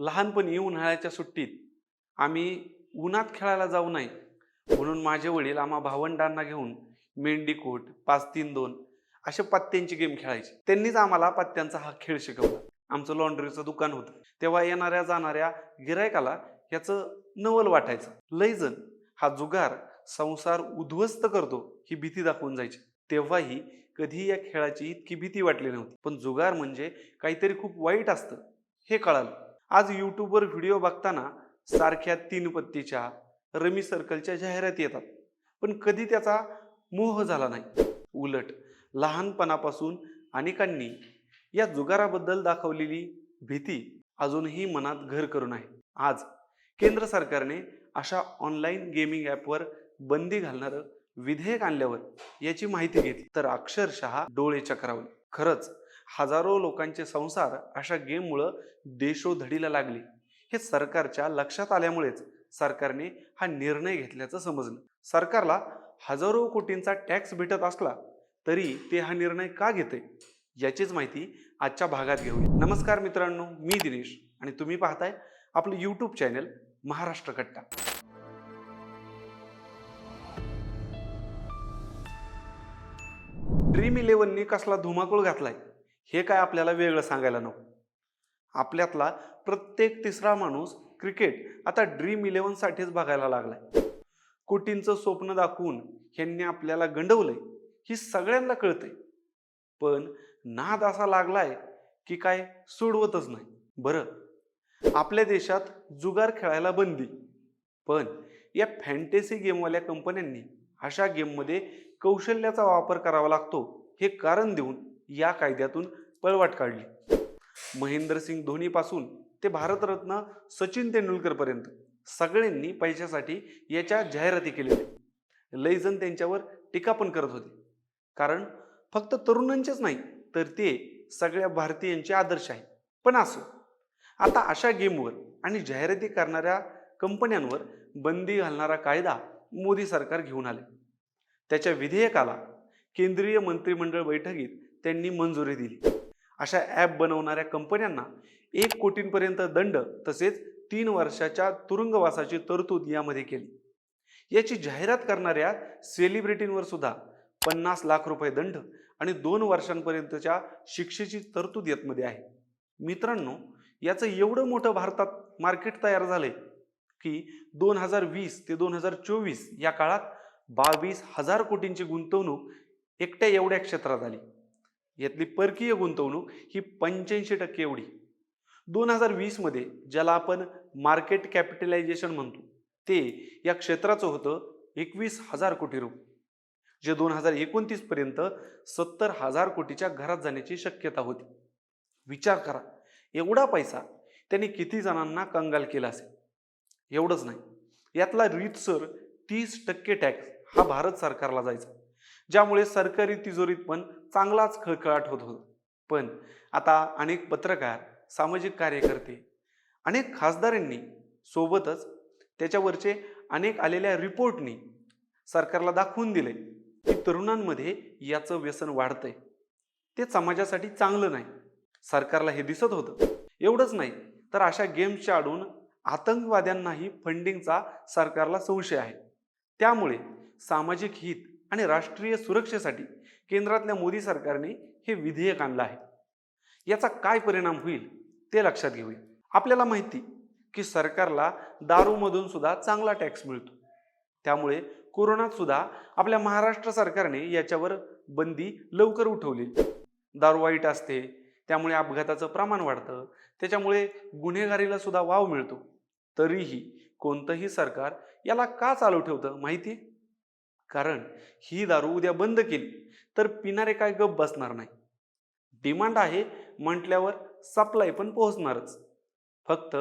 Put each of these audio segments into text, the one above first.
लहानपणी उन्हाळ्याच्या सुट्टीत आम्ही उन्हात खेळायला जाऊ नये म्हणून माझे वडील आम्हा भावंडांना घेऊन मेंढीकोट पाच तीन दोन अशा पत्त्यांची गेम खेळायची. त्यांनीच आम्हाला पत्त्यांचा हा खेळ शिकवला. आमचं लॉन्ड्रीचं दुकान होतं. तेव्हा येणाऱ्या जाणाऱ्या गिरायकाला याचं नवल वाटायचं. लय हा जुगार संसार उद्ध्वस्त करतो ही भीती दाखवून जायची. तेव्हाही कधी या खेळाची इतकी भीती वाटली नव्हती. पण जुगार म्हणजे काहीतरी खूप वाईट असतं हे कळालं. आज यूट्यूबवर व्हिडिओ बघताना सारख्या तीन पत्तीच्या रमी सर्कलच्या जाहिराती येतात. पण कधी त्याचा मोह झाला नाही. उलट लहानपणापासून अनेकांनी या जुगाराबद्दल दाखवलेली भीती अजूनही मनात घर करून आहे. आज केंद्र सरकारने अशा ऑनलाईन गेमिंग ॲपवर बंदी घालणारं विधेयक आणल्यावर याची माहिती घेतली. तर अक्षरशः डोळे चक्रावले. खरंच हजारो लोकांचे संसार अशा गेममुळं देशोधडीला लागले. हे सरकारच्या लक्षात आल्यामुळेच सरकारने हा निर्णय घेतल्याचं समजलं. सरकारला हजारो कोटींचा टॅक्स भेटत असला तरी ते हा निर्णय का घेते? याचीच माहिती आजच्या भागात घेऊया. नमस्कार मित्रांनो मी दिनेश आणि तुम्ही पाहताय आपलं यूट्यूब चॅनल महाराष्ट्र कट्टा. ड्रीम इलेव्हनने कसला धुमाकूळ घातलाय? हे काय आपल्याला वेगळं सांगायला नको. आपल्यातला प्रत्येक तिसरा माणूस क्रिकेट आता ड्रीम इलेव्हनसाठीच बघायला लागलाय. कोटींचं स्वप्न दाखवून ह्यांनी आपल्याला गंडवलंय ही सगळ्यांना कळतंय. पण नाद असा लागलाय की काय सोडवतच नाही. बरं आपल्या देशात जुगार खेळायला बंदी पण या फॅन्टेसी गेमवाल्या कंपन्यांनी अशा गेममध्ये कौशल्याचा वापर करावा लागतो हे कारण देऊन या कायद्यातून पळवाट काढली. महेंद्रसिंग धोनीपासून ते भारतरत्न सचिन तेंडुलकरपर्यंत सगळ्यांनी पैशासाठी याच्या जाहिराती केलेल्या लय त्यांच्यावर टीका पण करत होते. कारण फक्त तरुणांचेच नाही तर ते सगळ्या भारतीयांचे आदर्श आहे पण असो. आता अशा गेमवर आणि जाहिराती करणाऱ्या कंपन्यांवर बंदी घालणारा कायदा मोदी सरकार घेऊन आले. त्याच्या विधेयकाला केंद्रीय मंत्रिमंडळ बैठकीत त्यांनी मंजुरी दिली. अशा ॲप बनवणाऱ्या कंपन्यांना एक कोटींपर्यंत दंड तसेच तीन वर्षाच्या तुरुंगवासाची तरतूद यामध्ये केली. याची जाहिरात करणाऱ्या सेलिब्रिटींवर सुद्धा पन्नास लाख रुपये दंड आणि दोन वर्षांपर्यंतच्या शिक्षेची तरतूद यातमध्ये आहे. मित्रांनो याचं एवढं मोठं भारतात मार्केट तयार झालंय की दोन हजार वीस ते दोन हजार चोवीस या काळात बावीस हजार कोटींची गुंतवणूक एकट्या एवढ्या क्षेत्रात आली. यातली परकीय गुंतवणूक ही पंच्याऐंशी टक्के एवढी. दोन हजार वीसमध्ये ज्याला आपण मार्केट कॅपिटलायझेशन म्हणतो ते या क्षेत्राचं होतं एकवीस हजार कोटी रुपये जे दोन हजार एकोणतीसपर्यंत सत्तर हजार कोटीच्या घरात जाण्याची शक्यता होती. विचार करा एवढा पैसा त्यांनी किती जणांना कंगाल केला असेल? एवढंच नाही. यातला रीतसर तीस टक्के टॅक्स हा भारत सरकारला जायचा ज्यामुळे सरकारी तिजोरीत पण चांगलाच खळखळाट होत होता. पण आता अनेक पत्रकार सामाजिक कार्यकर्ते अनेक खासदारांनी सोबतच त्याच्यावरचे अनेक आलेल्या रिपोर्टनी सरकारला दाखवून दिले की तरुणांमध्ये याचं व्यसन वाढतंय. ते समाजासाठी चांगलं नाही. सरकारला हे दिसत होतं. एवढंच नाही तर अशा गेम्सच्या आडून आतंकवाद्यांनाही फंडिंगचा सरकारला संशय आहे. त्यामुळे सामाजिक हित आणि राष्ट्रीय सुरक्षेसाठी केंद्रातल्या मोदी सरकारने हे विधेयक आणलं आहे. याचा काय परिणाम होईल ते लक्षात घेऊया. आपल्याला माहिती की सरकारला दारूमधून सुद्धा चांगला टॅक्स मिळतो. त्यामुळे कोरोनात सुद्धा आपल्या महाराष्ट्र सरकारने याच्यावर बंदी लवकर उठवली. दारू वाईट असते त्यामुळे अपघाताचं प्रमाण वाढतं त्याच्यामुळे गुन्हेगारीला सुद्धा वाव मिळतो. तरीही कोणतंही सरकार याला का चालू ठेवतं माहिती कारण ही दारू उद्या बंद केली तर पिणारे काय गप बसणार नाही. डिमांड आहे म्हटल्यावर सप्लाय पण पोहोचणारच. फक्त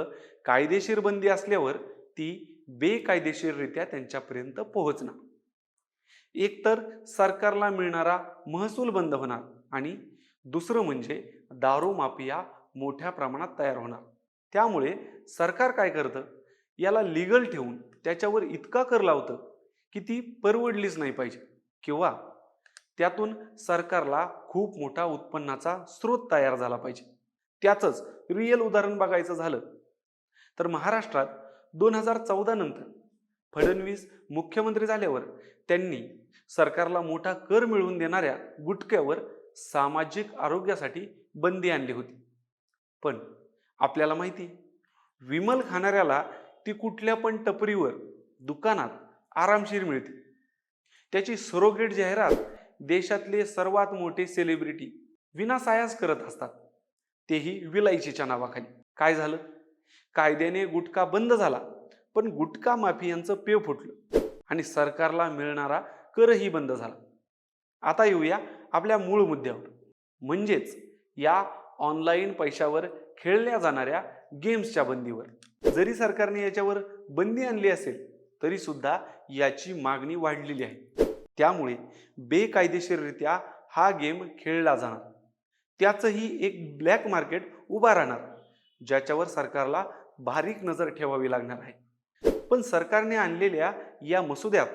कायदेशीर बंदी असल्यावर ती बेकायदेशीररित्या त्यांच्यापर्यंत पोहोचणार. एकतर सरकारला मिळणारा महसूल बंद होणार आणि दुसरं म्हणजे दारू माफिया मोठ्या प्रमाणात तयार होणार. त्यामुळे सरकार काय करतं? याला लिगल ठेवून त्याच्यावर इतका कर लावतं की ती परवडलीच नाही पाहिजे. किंवा त्यातून सरकारला खूप मोठा उत्पन्नाचा स्रोत तयार झाला पाहिजे. त्याचंच रिअल उदाहरण बघायचं झालं तर महाराष्ट्रात दोन हजार चौदा नंतर फडणवीस मुख्यमंत्री झाल्यावर त्यांनी सरकारला मोठा कर मिळवून देणाऱ्या गुटख्यावर सामाजिक आरोग्यासाठी बंदी आणली होती. पण आपल्याला माहिती विमल खाणाऱ्याला ती कुठल्या पण टपरीवर दुकानात आरामशीर मिळते. त्याची सरोगेट जाहिरात देशातले सर्वात मोठे सेलिब्रिटी विनासायास करत असतात. तेही विलायचीच्या नावाखाली. काय झालं? कायद्याने गुटखा बंद झाला पण गुटखा माफियांचं पेव फुटलं आणि सरकारला मिळणारा करही बंद झाला. आता येऊया आपल्या मूळ मुद्द्यावर. म्हणजेच या ऑनलाईन पैशावर खेळल्या जाणाऱ्या गेम्सच्या बंदीवर. जरी सरकारने याच्यावर बंदी आणली असेल तरीसुद्धा याची मागणी वाढलेली आहे. त्यामुळे बेकायदेशीररित्या हा गेम खेळला जाणार. त्याचंही एक ब्लॅक मार्केट उभा राहणार ज्याच्यावर सरकारला बारीक नजर ठेवावी लागणार आहे. पण सरकारने आणलेल्या या मसुद्यात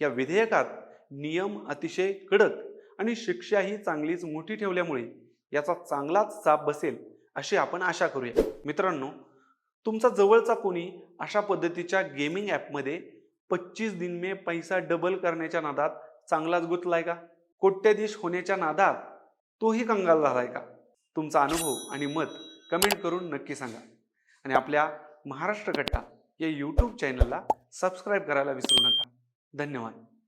या विधेयकात नियम अतिशय कडक आणि शिक्षाही चांगलीच मोठी ठेवल्यामुळे याचा चांगलाच चाप बसेल अशी आपण आशा करूया. मित्रांनो तुमचा जवळचा कोणी अशा पद्धतीच्या गेमिंग ॲपमध्ये पच्चीस दिन मे पैसा डबल करण्याच्या नादात चांगलाच गुंतलाय का? कोट्याधीश होण्याच्या नादात तोही कंगाल झालाय का? तुमचा अनुभव आणि मत कमेंट करून नक्की सांगा. आणि आपल्या महाराष्ट्र कट्टा या यूट्यूब चॅनलला सबस्क्राईब करायला विसरू नका. धन्यवाद.